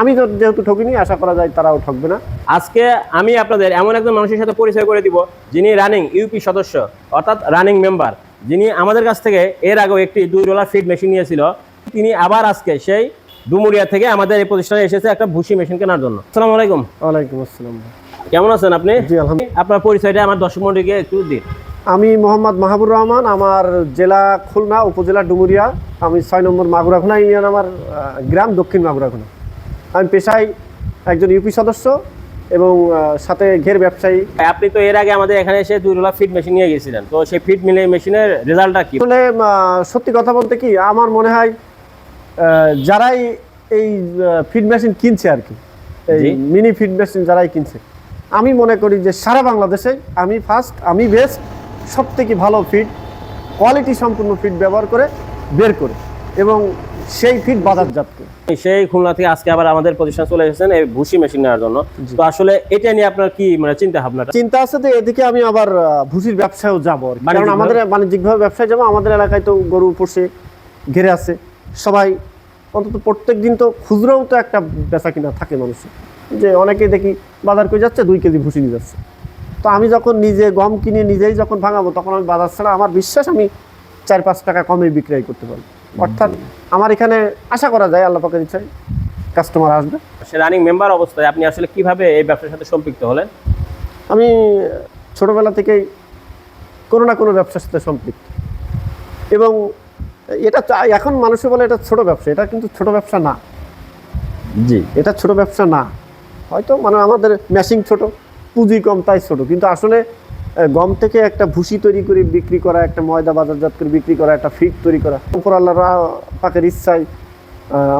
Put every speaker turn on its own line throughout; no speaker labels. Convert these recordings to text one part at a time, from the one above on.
আমি যেহেতু ঠকিনি আশা করা যায় তারাও ঠকবে না।
আজকে আমি আপনাদের এমন একজন মানুষের সাথে পরিচয় করে দিব যিনি রানিং ইউপি সদস্য অর্থাৎ রানিং মেম্বার যিনি আমাদের কাছ থেকে এর আগেও একটি দুই ডলার ফিড মেশিন নিয়েছিল। তিনি আবার আজকে সেই ডুমুরিয়া থেকে আমাদের এই প্রতিষ্ঠানে এসেছে একটা ভুসি মেশিন কেনার জন্য। আসসালামু আলাইকুম।
ওয়ালাইকুম আসসালাম।
কেমন আছেন আপনি?
জি আলহামদুলিল্লাহ।
আপনার পরিচয়টা আমার দর্শক মন্ডলীকে একটু দিন।
আমি মোহাম্মদ মাহবুর রহমান আমার জেলা খুলনা উপজেলা ডুমুরিয়া। আমি ছয় নম্বর মাগুরাখোনা ইউনিয়ন আমার গ্রাম দক্ষিণ মাগুরাখোনা আমি পেশায় একজন ইউপি সদস্য এবং সাথে ঘের ব্যবসায়ী।
আপনি তো এর আগে আমাদের এখানে এসে দুই ডলার ফিড মেশিন নিয়ে গেছিলেন। তো সেই ফিড মিলে মেশিনের রেজাল্টটা কি?
আসলে সত্যি কথা বলতে কি আমার মনে হয় যারাই এই ফিড মেশিন কিনছে আর কি এই মিনি ফিড মেশিন যারাই কিনছে আমি মনে করি যে সারা বাংলাদেশে আমি ফার্স্ট আমি বেস্ট সব থেকে ভালো ফিড কোয়ালিটি সম্পূর্ণ ফিড ব্যবহার করে বের করে। এবং সেই ফিড বাজারজাত করে
সেই খুলনা থেকে আজকে আবার আমাদের প্রতিষ্ঠান চলে এসেছেন এই ভুসি মেশিন নেওয়ার জন্য। তো আসলে এটা নিয়ে আপনার কি মানে চিন্তা ভাবনাটা
চিন্তা আছে তো এদিকে আমি আবার ভুসির ব্যবসায়ও যাব কি। কারণ? আমাদের বাণিজ্যিকভাবে ব্যবসায় যাব আমাদের এলাকায় তো গরু পোষে ঘেরে আছে। সবাই অন্তত প্রত্যেক দিন তো খুচরোও তো একটা বেচা কিনা থাকে মানুষের যে অনেকে দেখি বাজার করে যাচ্ছে দুই কেজি ভুসি নিয়ে যাচ্ছে। তো আমি যখন নিজে গম কিনে নিজেই যখন ভাঙাবো তখন আমি বাজার ছাড়া আমার বিশ্বাস আমি চার পাঁচ টাকা কমে বিক্রয় করতে পারব। অর্থাৎ আমার এখানে আশা করা যায় আল্লাহ পাকের ইচ্ছায় কাস্টমার আসবে।
সে রানিং মেম্বার অবস্থায় আপনি আসলে কীভাবে এই ব্যবসার সাথে সম্পৃক্ত হলেন?
আমি ছোটবেলা থেকেই কোনো না কোনো ব্যবসার সাথে সম্পৃক্ত। এবং এটা এখন মানুষে বলে এটা ছোট ব্যবসা এটা কিন্তু ছোট ব্যবসা না।
জি।
এটা ছোট ব্যবসা না। হয়তো মানে আমাদের মেশিন ছোট পুঁজি কম তাই ছোট। কিন্তু আসলে গম থেকে একটা ভুসি তৈরি করে বিক্রি করা একটা ময়দা বাজারজাত করে বিক্রি করা একটা ফিট তৈরি করা। উপর আল্লাহ পাকের ইচ্ছায়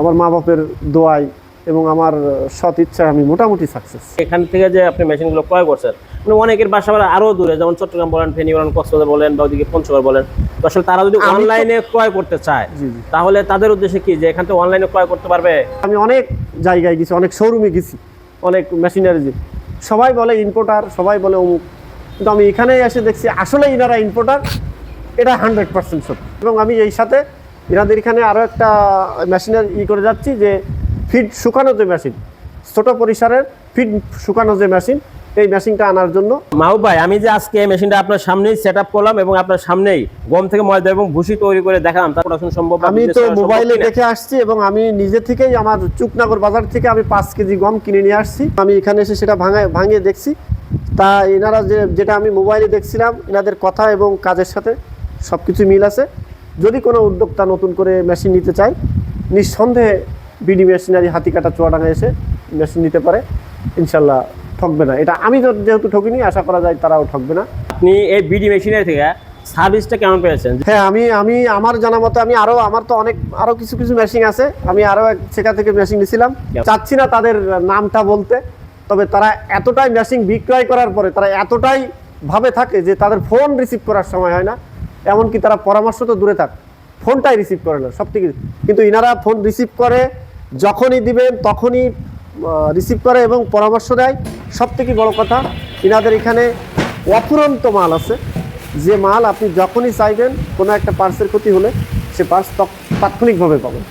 আমার মা বাপের দোয়াই এবং আমার সৎ ইচ্ছায় আমি মোটামুটি সাকসেস
এখান থেকে যে আপনি মেশিনগুলো ক্রয় করছেন মানে অনেকের বাসা বাড়া আরও দূরে যেমন চট্টগ্রাম বলেন ফেনী বলেন কক্সবাজার বলেন বা ওদিকে পঞ্চগড় বলেন। আসলে তারা যদি অনলাইনে ক্রয় করতে চায়
জি জি।
তাহলে তাদের উদ্দেশ্যে কি? যে এখান থেকে অনলাইনে ক্রয় করতে পারবে?
আমি অনেক জায়গায় গেছি অনেক শোরুমে গেছি অনেক মেশিনারি সবাই বলে ইম্পোর্টার সবাই বলে অমুক। কিন্তু আমি এখানে এসে দেখছি আসলে ইনারা ইম্পোর্টার এটা হান্ড্রেড পার্সেন্ট সত্যি। এবং আমি এই সাথে এনাদের এখানে আরও একটা মেশিনের ই করে যাচ্ছি যে ফিড শুকানো যে মেশিন ছোট পরিসরের ফিড শুকানো যে মেশিন এই মেশিনটা আনার জন্য।
মাহবুব ভাই আমি যে আজকে এই মেশিনটা আপনার সামনেই সেট আপ করলাম এবং আপনার সামনেই গম থেকে ময়দা এবং ভুসি তৈরি করে দেখালাম। তার প্রোডাকশন সম্ভব
আমি তো মোবাইলে? দেখে আসছি এবং আমি নিজে থেকেই আমার চুকনাগর বাজার থেকে আমি পাঁচ কেজি গম কিনে নিয়ে আসছি। আমি এখানে এসে সেটা ভাঙায় ভাঙিয়ে দেখছি। তা এনারা যে যেটা আমি মোবাইলে দেখছিলাম এনাদের কথা এবং কাজের সাথে সব কিছু মিল আছে। যদি কোনো উদ্যোক্তা নতুন করে মেশিন নিতে চায় নিঃসন্দেহে বিডি মেশিনারি হাতি কাটা চুয়াডাঙ্গা এসে মেশিন নিতে পারে। ইনশাল্লাহ ঠকবে না। এটা আমি তো যেহেতু ঠকিনি আশা করা যায় তারাও ঠকবে না।
আপনি এই বিডি মেশিনের থেকে সার্ভিসটা কেমন পেয়েছেন?
হ্যাঁ আমি আমি আমার জানা মতো আমি আরও আমার তো অনেক আরও কিছু কিছু মেশিন আছে। আমি আরও এক সেখান থেকে মেশিন নিয়েছিলাম চাচ্ছি না তাদের নামটা বলতে। তবে তারা এতটাই মেশিন বিক্রয় করার পরে তারা এতটাই ভাবে থাকে যে তাদের ফোন রিসিভ করার সময় হয় না। এমনকি তারা পরামর্শ তো দূরে থাক ফোনটাই রিসিভ করে না, সব থেকে কিন্তু ইনারা ফোন রিসিভ করে, যখনই দিবেন তখনই রিসিভ করে এবং পরামর্শ দেয়। সব থেকে বড় কথা, ইনাদের এখানে অফুরন্ত মাল আছে। যে মাল আপনি যখনই চাইবেন, কোনো একটা পার্সের ক্ষতি হলে সে পার্স তাৎক্ষণিকভাবে পাবেন।